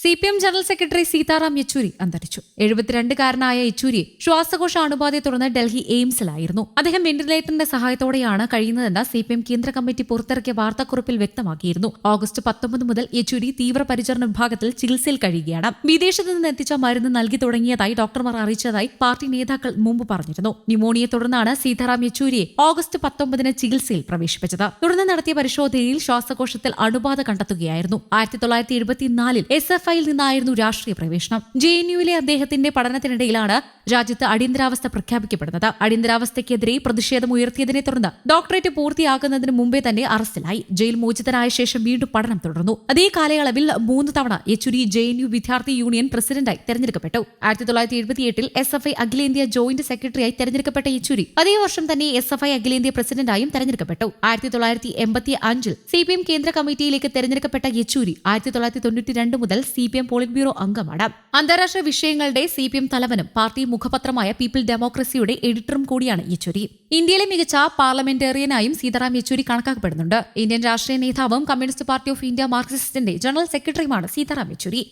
C P M general secretary Sitaram Yechury അന്തരിച്ചു. എഴുപത്തിരണ്ടുകാരനായ യെച്ചൂരി ശ്വാസകോശ അണുബാധയെ തുടർന്ന് ഡൽഹി എയിംസിലായിരുന്നു. അദ്ദേഹം വെന്റിലേറ്ററിന്റെ സഹായത്തോടെയാണ് കഴിയുന്നതെന്ന് സി പി എം കേന്ദ്ര കമ്മിറ്റി പുറത്തിറക്കിയ വാർത്താക്കുറിപ്പിൽ വ്യക്തമാക്കിയിരുന്നു. ഓഗസ്റ്റ് പത്തൊമ്പത് മുതൽ യെച്ചൂരി തീവ്രപരിചരണ വിഭാഗത്തിൽ ചികിത്സയിൽ കഴിയുകയാണ്. വിദേശത്ത് നിന്ന് എത്തിച്ച മരുന്ന് നൽകി തുടങ്ങിയതായി ഡോക്ടർമാർ അറിയിച്ചതായി പാർട്ടി നേതാക്കൾ മുമ്പ് പറഞ്ഞിരുന്നു. ന്യൂമോണിയെ തുടർന്നാണ് സീതാറാം യെച്ചൂരിയെ ഓഗസ്റ്റ് പത്തൊമ്പതിന് ചികിത്സയിൽ പ്രവേശിപ്പിച്ചത്. തുടർന്ന് നടത്തിയ പരിശോധനയിൽ ശ്വാസകോശത്തിൽ അണുബാധ കണ്ടെത്തുകയായിരുന്നു. ആയിരത്തി തൊള്ളായിരത്തി എഴുപത്തിനാലിൽ എസ് എഫ് ഐയിൽ നിന്നായിരുന്നു രാഷ്ട്രീയ പ്രവേശനം. ജെ എൻ യുവിലെ അദ്ദേഹത്തിന്റെ പഠനത്തിനിടയിലാണ് രാജ്യത്ത് അടിയന്തരാവസ്ഥ പ്രഖ്യാപിക്കപ്പെടുന്നത്. അടിയന്തരാവസ്ഥയ്ക്കെതിരെ പ്രതിഷേധം ഉയർത്തിയതിനെ തുടർന്ന് ഡോക്ടറേറ്റ് പൂർത്തിയാക്കുന്നതിന് മുമ്പേ തന്നെ അറസ്റ്റിലായി. ജയിൽ മോചിതനായ ശേഷം വീണ്ടും പഠനം തുടർന്നു. അതേ കാലയളവിൽ മൂന്ന് തവണ യെച്ചൂരി ജെ എൻ യു വിദ്യാർത്ഥി യൂണിയൻ പ്രസിഡന്റായി തെരഞ്ഞെടുക്കപ്പെട്ടു. ആയിരത്തി തൊള്ളായിരത്തി എഴുപത്തിയെട്ടിൽ എസ് എഫ് ഐ അഖിലേന്ത്യാ ജോയിന്റ് സെക്രട്ടറിയായി തെരഞ്ഞെടുക്കപ്പെട്ട യെച്ചൂരി അതേ വർഷം തന്നെ എസ് എഫ് ഐ അഖിലേന്ത്യാ പ്രസിഡന്റായും തെരഞ്ഞെടുക്കപ്പെട്ടു. ആയിരത്തി തൊള്ളായിരത്തി എൺപത്തി അഞ്ചിൽ സി പി എം കേന്ദ്ര കമ്മിറ്റിയിലേക്ക് തെരഞ്ഞെടുക്കപ്പെട്ട യെച്ചൂരി ആയിരത്തി തൊള്ളായിരത്തി തൊണ്ണൂറ്റി രണ്ട് മുതൽ C P M polit bureau അംഗമാണ് അന്താരാഷ്ട്ര വിഷയങ്ങളുടെ സി പി എം തലവനും പാർട്ടി മുഖപത്രമായ പീപ്പിൾ ഡെമോക്രസിയുടെ എഡിറ്ററും കൂടിയാണ് യെച്ചൂരി. ഇന്ത്യയിലെ മികച്ച പാർലമെന്റേറിയനായും സീതാറാം യെച്ചൂരി കണക്കാക്കപ്പെടുന്നുണ്ട്. ഇന്ത്യൻ രാഷ്ട്രീയ നേതാവും കമ്മ്യൂണിസ്റ്റ് പാർട്ടി ഓഫ് ഇന്ത്യ മാർക്സിസ്റ്റിന്റെ ജനറൽ സെക്രട്ടറിയുമാണ് സീതാറാം യെച്ചൂരി.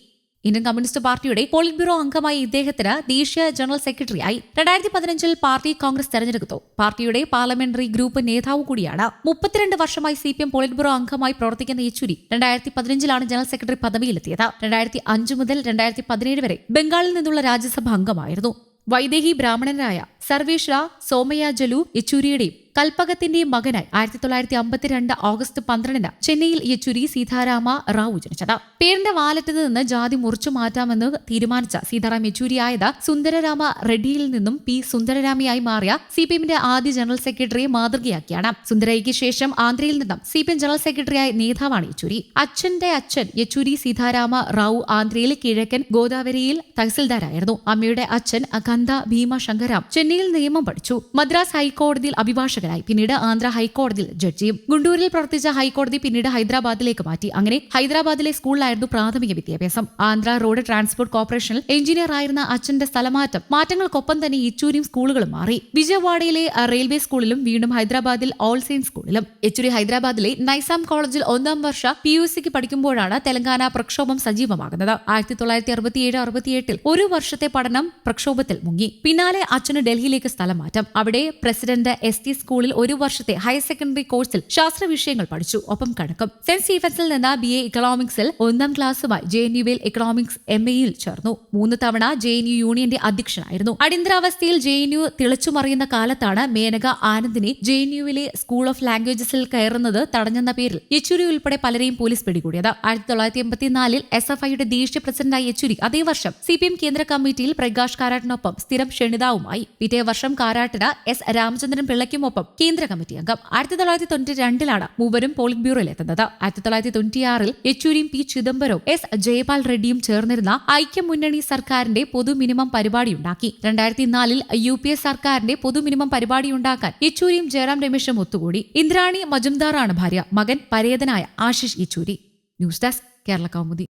ഇന്ത്യൻ കമ്മ്യൂണിസ്റ്റ് പാർട്ടിയുടെ പോളിറ്റ് ബ്യൂറോ അംഗമായി ഇദ്ദേഹത്തിന് ദേശീയ ജനറൽ സെക്രട്ടറിയായി രണ്ടായിരത്തി പതിനഞ്ചിൽ പാർട്ടി കോൺഗ്രസ് തെരഞ്ഞെടുത്തു. പാർട്ടിയുടെ പാർലമെന്ററി ഗ്രൂപ്പ് നേതാവ് കൂടിയാണ്. മുപ്പത്തിരണ്ട് വർഷമായി C P M polit bureau അംഗമായി പ്രവർത്തിക്കുന്ന യെച്ചൂരി രണ്ടായിരത്തി പതിനഞ്ചിലാണ് ജനറൽ സെക്രട്ടറി പദവിയിലെത്തിയത്. രണ്ടായിരത്തി അഞ്ച് മുതൽ രണ്ടായിരത്തി പതിനേഴ് വരെ ബംഗാളിൽ നിന്നുള്ള രാജ്യസഭ അംഗമായിരുന്നു. വൈദേഹി ബ്രാഹ്മണനായ സർവേശ്വര സോമയാജലു യെച്ചൂരിയുടെയും കൽപ്പകത്തിന്റെയും മകനായി ആയിരത്തി തൊള്ളായിരത്തി അമ്പത്തിരണ്ട് ഓഗസ്റ്റ് പന്ത്രണ്ടിന് ചെന്നൈയിൽ യെച്ചൂരി സീതാരാമ റാവു ജനിച്ചത്. പേരിന്റെ വാലറ്റിൽ നിന്ന് ജാതി മുറിച്ചു മാറ്റാമെന്ന് തീരുമാനിച്ച സീതാറാം യെച്ചൂരിയായത് സുന്ദരരാമ റെഡ്ഡിയിൽ നിന്നും പി സുന്ദരരാമയായി മാറിയ സി പി എമ്മിന്റെ ആദ്യ ജനറൽ സെക്രട്ടറിയെ മാതൃകയാക്കിയാണ്. സുന്ദരയ്ക്ക് ശേഷം ആന്ധ്രയിൽ നിന്നും സി പി എം ജനറൽ സെക്രട്ടറിയായ നേതാവാണ് യെച്ചൂരി. അച്ഛന്റെ അച്ഛൻ യെച്ചൂരി സീതാരാമ റാവു ആന്ധ്രയിലെ കിഴക്കൻ ഗോദാവരിയിൽ തഹസിൽദാരായിരുന്നു. അമ്മയുടെ അച്ഛൻ അഖന്ത ഭീമ ശങ്കരാം ചെന്നൈയിൽ നിയമം പഠിച്ചു. മദ്രാസ് ഹൈക്കോടതിയിൽ അഭിഭാഷകനായി. പിന്നീട് ആന്ധ്ര ഹൈക്കോടതിയിൽ ജഡ്ജിയും ഗുണ്ടൂരിൽ പ്രവർത്തിച്ച ഹൈക്കോടതി പിന്നീട് ഹൈദരാബാദിലേക്ക് മാറ്റി. അങ്ങനെ ഹൈദരാബാദിലെ സ്കൂളിലായിരുന്നു പ്രാഥമിക വിദ്യാഭ്യാസം. ആന്ധ്ര റോഡ് ട്രാൻസ്പോർട്ട് കോർപ്പറേഷനിൽ എഞ്ചിനീയർ ആയിരുന്ന അച്ഛന്റെ സ്ഥലമാറ്റം. മാറ്റങ്ങൾക്കൊപ്പം തന്നെ യെച്ചൂരിയും സ്കൂളുകളും മാറി. വിജയവാഡയിലെ റെയിൽവേ സ്കൂളിലും വീണ്ടും ഹൈദരാബാദിൽ ഓൾ സെയിൻ സ്കൂളിലും. യെച്ചൂരി ഹൈദരാബാദിലെ നൈസാം കോളേജിൽ ഒന്നാം വർഷ പി യു സിക്ക് പഠിക്കുമ്പോഴാണ് തെലങ്കാന പ്രക്ഷോഭം സജീവമാകുന്നത്. ആയിരത്തി തൊള്ളായിരത്തി അറുപത്തിയേഴ് അറുപത്തിയെട്ടിൽ ഒരു വർഷത്തെ പഠനം പ്രക്ഷോഭത്തിൽ മുങ്ങി. പിന്നാലെ അച്ഛന് ഡൽഹിയിലേക്ക് സ്ഥലം അവിടെ പ്രസിഡന്റ് എസ് ടി സ്കൂളിൽ ഒരു വർഷത്തെ ഹയർ സെക്കൻഡറി കോഴ്സിൽ ശാസ്ത്ര വിഷയങ്ങൾ പഠിച്ചു. ഒപ്പം കണക്കും. സെന്റ് സ്റ്റീഫൻസിൽ നിന്ന് ബി എ ഇക്കണോമിക്സിൽ ഒന്നാം ക്ലാസ്സുമായി ജെ എൻ യുവിൽ ഇക്കണോമിക്സ് എം എയിൽ ചേർന്നു. മൂന്ന് തവണ ജെ എൻ യു യൂണിയന്റെ അധ്യക്ഷനായിരുന്നു. അടിയന്തരാവസ്ഥയിൽ ജെ എൻ യു തിളച്ചുമറിയുന്ന കാലത്താണ് മേനക ആനന്ദിനെ ജെ എൻ യുവിലെ സ്കൂൾ ഓഫ് ലാംഗ്വേജസിൽ കയറുന്നത് തടഞ്ഞെന്ന പേരിൽ യെച്ചൂരി ഉൾപ്പെടെ പലരെയും പോലീസ് പിടികൂടിയത്. ആയിരത്തി തൊള്ളായിരത്തി എൺപത്തിനാലിൽ എസ് എഫ് ഐയുടെ ദേശീയ പ്രസിഡന്റായ യെച്ചൂരി അതേ വർഷം സി പി എം കേന്ദ്ര കമ്മിറ്റിയിൽ പ്രകാശ് കാരാട്ടിനൊപ്പം സ്ഥിരം ക്ഷണിതാവുമായി. പിറ്റേ വർഷം കാരാട്ടിന് എസ് രാമചന്ദ്രൻ പിള്ളയ്ക്കുമൊപ്പം കേന്ദ്ര കമ്മിറ്റി അംഗം. ആയിരത്തി തൊള്ളായിരത്തി തൊണ്ണൂറ്റി രണ്ടിലാണ് മൂവരും പോളിംഗ് ബ്യൂറോയിൽ എത്തുന്നത് ആയിരത്തി തൊള്ളായിരത്തി തൊണ്ണൂറ്റിയാറിൽ യെച്ചൂരിയും പി ചിദംബരവും എസ് ജയപാൽ റെഡ്ഡിയും ചേർന്നിരുന്ന ഐക്യമുന്നണി സർക്കാരിന്റെ പൊതു മിനിമം പരിപാടിയുണ്ടാക്കി. രണ്ടായിരത്തി നാലിൽ യു പി എ സർക്കാരിന്റെ പൊതു മിനിമം പരിപാടിയുണ്ടാക്കാൻ യെച്ചൂരിയും ജയറാം രമേശും ഒത്തുകൂടി. ഇന്ദ്രാണി മജുംദാറാണ് ഭാര്യ. മകൻ പരേതനായ Ashish Yechury. News desk Kerala Kaumudi.